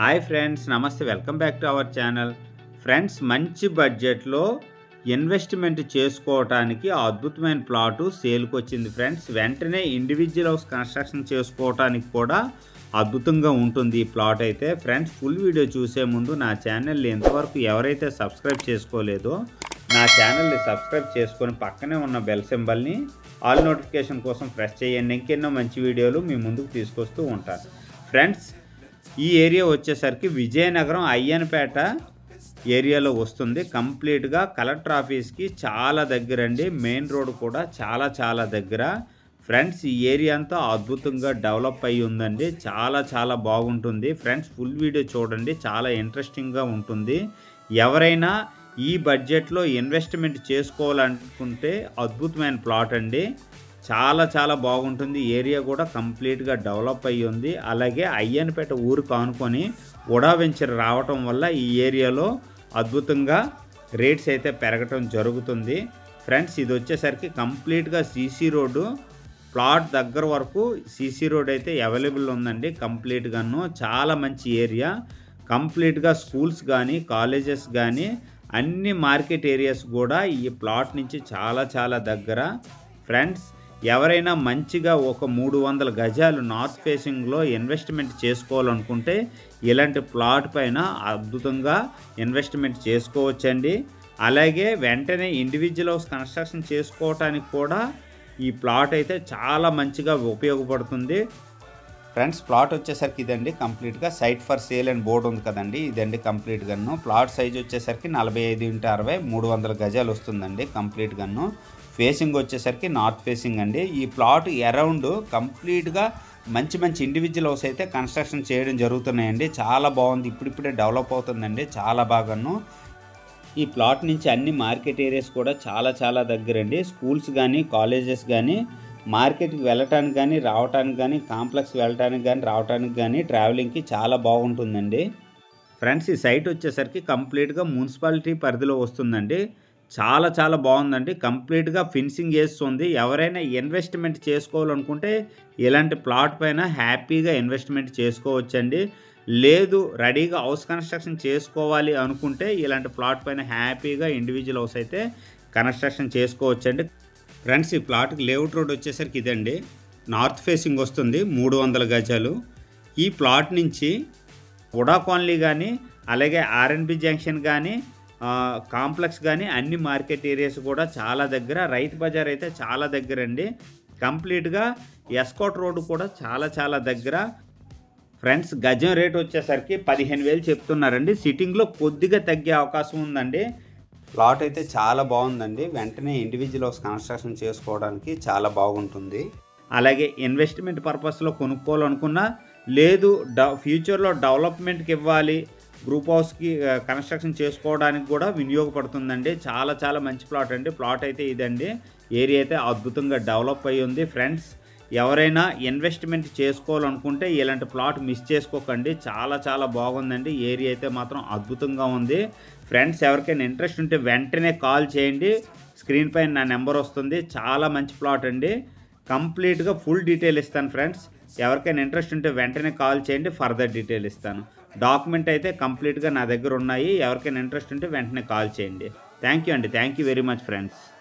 Hi friends నమస్తే. Welcome back to our channel friends మంచి బడ్జెట్లో ఇన్వెస్ట్మెంట్ చేసుకోవటానికి అద్భుతమైన ప్లాటు సేల్కి వచ్చింది ఫ్రెండ్స్ వెంటనే ఇండివిజువల్ హౌస్ కన్స్ట్రక్షన్ చేసుకోవటానికి కూడా అద్భుతంగా ఉంటుంది ఈ ప్లాట్ అయితే. ఫ్రెండ్స్ ఫుల్ వీడియో చూసే ముందు నా ఛానల్ని ఇంతవరకు ఎవరైతే సబ్స్క్రైబ్ చేసుకోలేదో నా ఛానల్ని సబ్స్క్రైబ్ చేసుకొని పక్కనే ఉన్న బెల్ సింబల్ని ఆల్ నోటిఫికేషన్ కోసం ప్రెస్ చేయండి. ఇంకెన్నో మంచి వీడియోలు మీ ముందుకు తీసుకొస్తూ ఉంటాను. ఫ్రెండ్స్ ఈ ఏరియా వచ్చేసరికి విజయనగరం అయ్యన్పేట ఏరియాలో వస్తుంది. కంప్లీట్గా కలెక్టర్ ఆఫీస్కి చాలా దగ్గర అండి మెయిన్ రోడ్ కూడా చాలా చాలా దగ్గర. ఫ్రెండ్స్ ఈ ఏరియా అంతా అద్భుతంగా డెవలప్ అయ్యి ఉందండి. చాలా చాలా బాగుంటుంది. ఫ్రెండ్స్ ఫుల్ వీడియో చూడండి. చాలా ఇంట్రెస్టింగ్గా ఉంటుంది. ఎవరైనా ఈ బడ్జెట్లో ఇన్వెస్ట్మెంట్ చేసుకోవాలనుకుంటే అద్భుతమైన ప్లాట్ అండి. చాలా చాలా బాగుంటుంది. ఏరియా కూడా కంప్లీట్గా డెవలప్ అయ్యి ఉంది. అలాగే అయ్యన్పేట ఊరు కానుకొని ఉడా వెంచర్ రావటం వల్ల ఈ ఏరియాలో అద్భుతంగా రేట్స్ అయితే పెరగటం జరుగుతుంది. ఫ్రెండ్స్ ఇది వచ్చేసరికి కంప్లీట్గా సీసీ రోడ్డు. ప్లాట్ దగ్గర వరకు సీసీ రోడ్ అయితే అవైలబుల్ ఉందండి కంప్లీట్గాను. చాలా మంచి ఏరియా. కంప్లీట్గా స్కూల్స్ కానీ కాలేజెస్ కానీ అన్ని మార్కెట్ ఏరియాస్ కూడా ఈ ప్లాట్ నుంచి చాలా చాలా దగ్గర. ఫ్రెండ్స్ ఎవరైనా మంచిగా ఒక మూడు వందల గజాలు నార్త్ ఫేసింగ్లో ఇన్వెస్ట్మెంట్ చేసుకోవాలనుకుంటే ఇలాంటి ప్లాట్ పైన అద్భుతంగా ఇన్వెస్ట్మెంట్ చేసుకోవచ్చండి. అలాగే వెంటనే ఇండివిజువల్ హౌస్ కన్స్ట్రక్షన్ చేసుకోవటానికి కూడా ఈ ప్లాట్ అయితే చాలా మంచిగా ఉపయోగపడుతుంది. ఫ్రెండ్స్ ప్లాట్ వచ్చేసరికి ఇదండి కంప్లీట్గా. Site for sale and board ఉంది కదండి ఇదండి కంప్లీట్గాను. ప్లాట్ సైజ్ వచ్చేసరికి నలభై ఐదు ఇంటూ అరవై మూడు వందల గజాలు వస్తుందండి కంప్లీట్గాను. ఫేసింగ్ వచ్చేసరికి నార్త్ ఫేసింగ్ అండి. ఈ ప్లాట్ అరౌండ్ కంప్లీట్గా మంచి మంచి ఇండివిజువల్ హౌస్ అయితే కన్స్ట్రక్షన్ చేయడం జరుగుతున్నాయండి. చాలా బాగుంది. ఇప్పుడిప్పుడే డెవలప్ అవుతుందండి. చాలా బాగాను. ఈ ప్లాట్ నుంచి అన్ని మార్కెట్ ఏరియాస్ కూడా చాలా చాలా దగ్గరండి. స్కూల్స్ కానీ కాలేజెస్ కానీ మార్కెట్కి వెళ్ళటానికి కానీ రావటానికి కానీ కాంప్లెక్స్ వెళ్ళటానికి కానీ రావటానికి కానీ ట్రావెలింగ్కి చాలా బాగుంటుందండి. ఫ్రెండ్స్ ఈ సైట్ వచ్చేసరికి కంప్లీట్గా మున్సిపాలిటీ పరిధిలో వస్తుందండి. చాలా చాలా బాగుందండి. కంప్లీట్గా ఫినిషింగ్ చేస్తుంది. ఎవరైనా ఇన్వెస్ట్మెంట్ చేసుకోవాలనుకుంటే ఇలాంటి ప్లాట్ పైన హ్యాపీగా ఇన్వెస్ట్మెంట్ చేసుకోవచ్చండి. లేదు రెడీగా హౌస్ కన్స్ట్రక్షన్ చేసుకోవాలి అనుకుంటే ఇలాంటి ప్లాట్ పైన హ్యాపీగా ఇండివిజువల్ హౌస్ అయితే కన్స్ట్రక్షన్ చేసుకోవచ్చండి. ఫ్రెండ్స్ ఈ ప్లాట్కి లేఅవుట్ రోడ్ వచ్చేసరికి ఇదండి. నార్త్ ఫేసింగ్ వస్తుంది మూడు వందల గజాలు. ఈ ప్లాట్ నుంచి ఉడా కాలనీ కానీ అలాగే ఆర్ఎన్బి జంక్షన్ కానీ కాంప్లెక్స్ కానీ అన్ని మార్కెట్ ఏరియాస్ కూడా చాలా దగ్గర. రైతు బజార్ అయితే చాలా దగ్గర అండి కంప్లీట్గా ఎస్కోట్ రోడ్డు కూడా చాలా చాలా దగ్గర. ఫ్రెండ్స్ గజం రేట్ వచ్చేసరికి పదిహేను వేలు చెప్తున్నారండి. సిట్టింగ్లో కొద్దిగా తగ్గే అవకాశం ఉందండి. ప్లాట్ అయితే చాలా బాగుందండి. వెంటనే ఇండివిజువల్ హౌస్ కన్స్ట్రక్షన్ చేసుకోవడానికి చాలా బాగుంటుంది. అలాగే ఇన్వెస్ట్మెంట్ పర్పస్లో కొనుక్కోవాలనుకున్నా లేదు డ ఫ్యూచర్లో డెవలప్మెంట్కి ఇవ్వాలి. గ్రూప్ హౌస్కి కన్స్ట్రక్షన్ చేసుకోవడానికి కూడా వినియోగపడుతుందండి. చాలా చాలా మంచి ప్లాట్ అండి. ప్లాట్ అయితే ఇదండి. ఏరియా అయితే అద్భుతంగా డెవలప్ అయ్యి ఉంది. ఫ్రెండ్స్ ఎవరైనా ఇన్వెస్ట్మెంట్ చేసుకోవాలనుకుంటే ఇలాంటి ప్లాట్ మిస్ చేసుకోకండి. చాలా చాలా బాగుందండి. ఏరియా అయితే మాత్రం అద్భుతంగా ఉంది. ఫ్రెండ్స్ ఎవరికైనా ఇంట్రెస్ట్ ఉంటే వెంటనే కాల్ చేయండి. స్క్రీన్ పైన నా నెంబర్ వస్తుంది. చాలా మంచి ప్లాట్ అండి. కంప్లీట్గా ఫుల్ డీటెయిల్ ఇస్తాను ఫ్రెండ్స్ ఎవరికైనా ఇంట్రెస్ట్ ఉంటే వెంటనే కాల్ చేయండి. ఫర్దర్ డీటెయిల్ ఇస్తాను. డాక్యుమెంట్ అయితే కంప్లీట్గా నా దగ్గర ఉన్నాయి. ఎవరికైనా ఇంట్రెస్ట్ ఉంటే వెంటనే కాల్ చేయండి. థ్యాంక్ యూ అండి. Thank you very much friends.